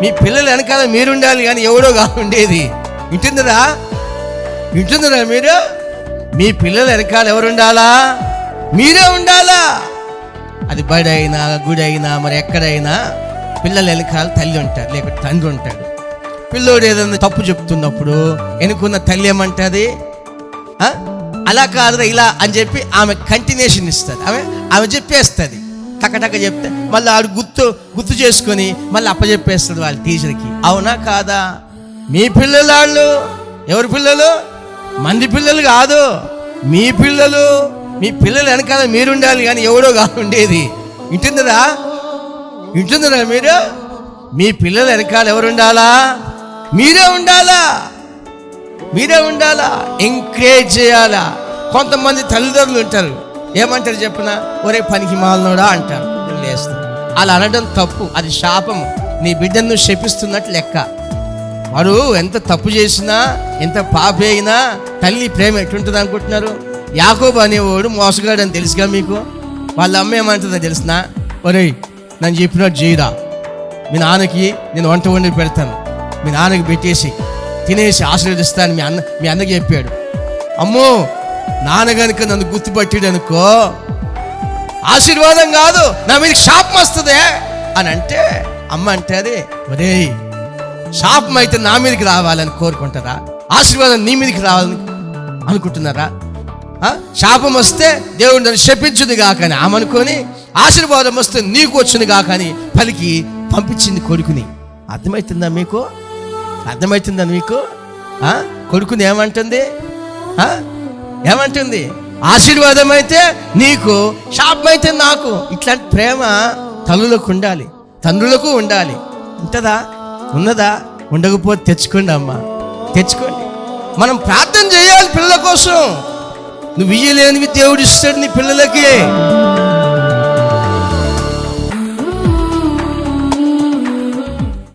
మీ పిల్లలు వెనకాల మీరు ఉండాలి కానీ ఎవడో కాదు ఉండేది. వింటుందిరా? వింటుందిరా మీరు? మీ పిల్లలు వెనకాల ఎవరు ఉండాలా? మీరే ఉండాలా? అది బడి అయినా గుడి అయినా మరి ఎక్కడైనా పిల్లల వెనకాల తల్లి ఉంటారు లేకపోతే తండ్రి ఉంటాడు. పిల్లోడు ఏదైనా తప్పు చెప్తున్నప్పుడు వెనుకున్న తల్లి ఏమంటుంది? అలా కాదురా ఇలా అని చెప్పి ఆమె కంటిన్యూషన్ ఇస్తుంది. ఆమె ఆమె చెప్పేస్తుంది. టకటక చెప్తే. మళ్ళీ ఆడు గుర్తు గుర్తు చేసుకొని మళ్ళీ అప్పచెప్పేస్తుంది వాళ్ళ టీచర్కి. అవునా కాదా? మీ పిల్లలు వాళ్ళు ఎవరి పిల్లలు? మంది పిల్లలు కాదు. మీ పిల్లలు మీ పిల్లలు వెనకాల మీరు ఉండాలి కానీ ఎవడో కాదు ఉండేది. వింటుందిరా? వింటుందిరా మీరు? మీ పిల్లలు వెనకాల ఎవరు ఉండాలా? మీరే ఉండాలా? మీరే ఉండాలా? ఎంకరేజ్ చేయాలా? కొంతమంది తల్లిదండ్రులు ఉంటారు. ఏమంటారు చెప్పిన? ఒరే పనికి మాలనోడా అంటారు. లేస్తారు అలా అనడం తప్పు. అది శాపము. నీ బిడ్డను నువ్వు శపిస్తున్నట్టు లెక్క. వాడు ఎంత తప్పు చేసినా ఎంత పాపి అయినా తల్లి ప్రేమ ఎటుంటుంది అనుకుంటున్నారు? యాకోబు అనేవాడు మోసగాడు అని తెలుసుగా మీకు? వాళ్ళ అమ్మ ఏమంటుందో తెలిసిన? ఒరేయ్ నన్ను చెప్పినట్టు చేయరా. మీ నాన్నకి నేను వంట వండి పెడతాను. మీ నాన్నకి పెట్టేసి తినేసి ఆశీర్వదిస్తాను మీ అన్న మీ అన్నకి చెప్పాడు. అమ్మో నాన్న గనుక నన్ను గుర్తుపట్టాడు అనుకో ఆశీర్వాదం కాదు నా మీద శాపం వస్తుందే అని అంటే అమ్మ అంటే అది ఒరేయ్ శాపం అయితే నా మీదకి రావాలని కోరుకుంటారా? ఆశీర్వాదం నీ మీదకి రావాలని అనుకుంటున్నారా? శాపం వస్తే దేవుడు నన్ను శపించుది కాకని ఆమె అనుకొని ఆశీర్వాదం వస్తే నీకు వచ్చింది కాకని పలికి పంపించింది కొడుకుని. అర్థమవుతుందా మీకు? అర్థమవుతుందా మీకు? కొడుకుని ఏమంటుంది? ఆ? ఏమంటుంది? ఆశీర్వాదం అయితే నీకు శాపం అయితే నాకు. ఇట్లాంటి ప్రేమ తల్లులకు ఉండాలి. తండ్రులకు ఉండాలి. ఉంటుందా? ఉన్నదా? ఉండకపోతే తెచ్చుకోండి అమ్మా. తెచ్చుకోండి. మనం ప్రార్థన చేయాలి పిల్లల కోసం. నువ్వు ఇయ్యలేనివి దేవుడు ఇస్తాడు నీ పిల్లలకి.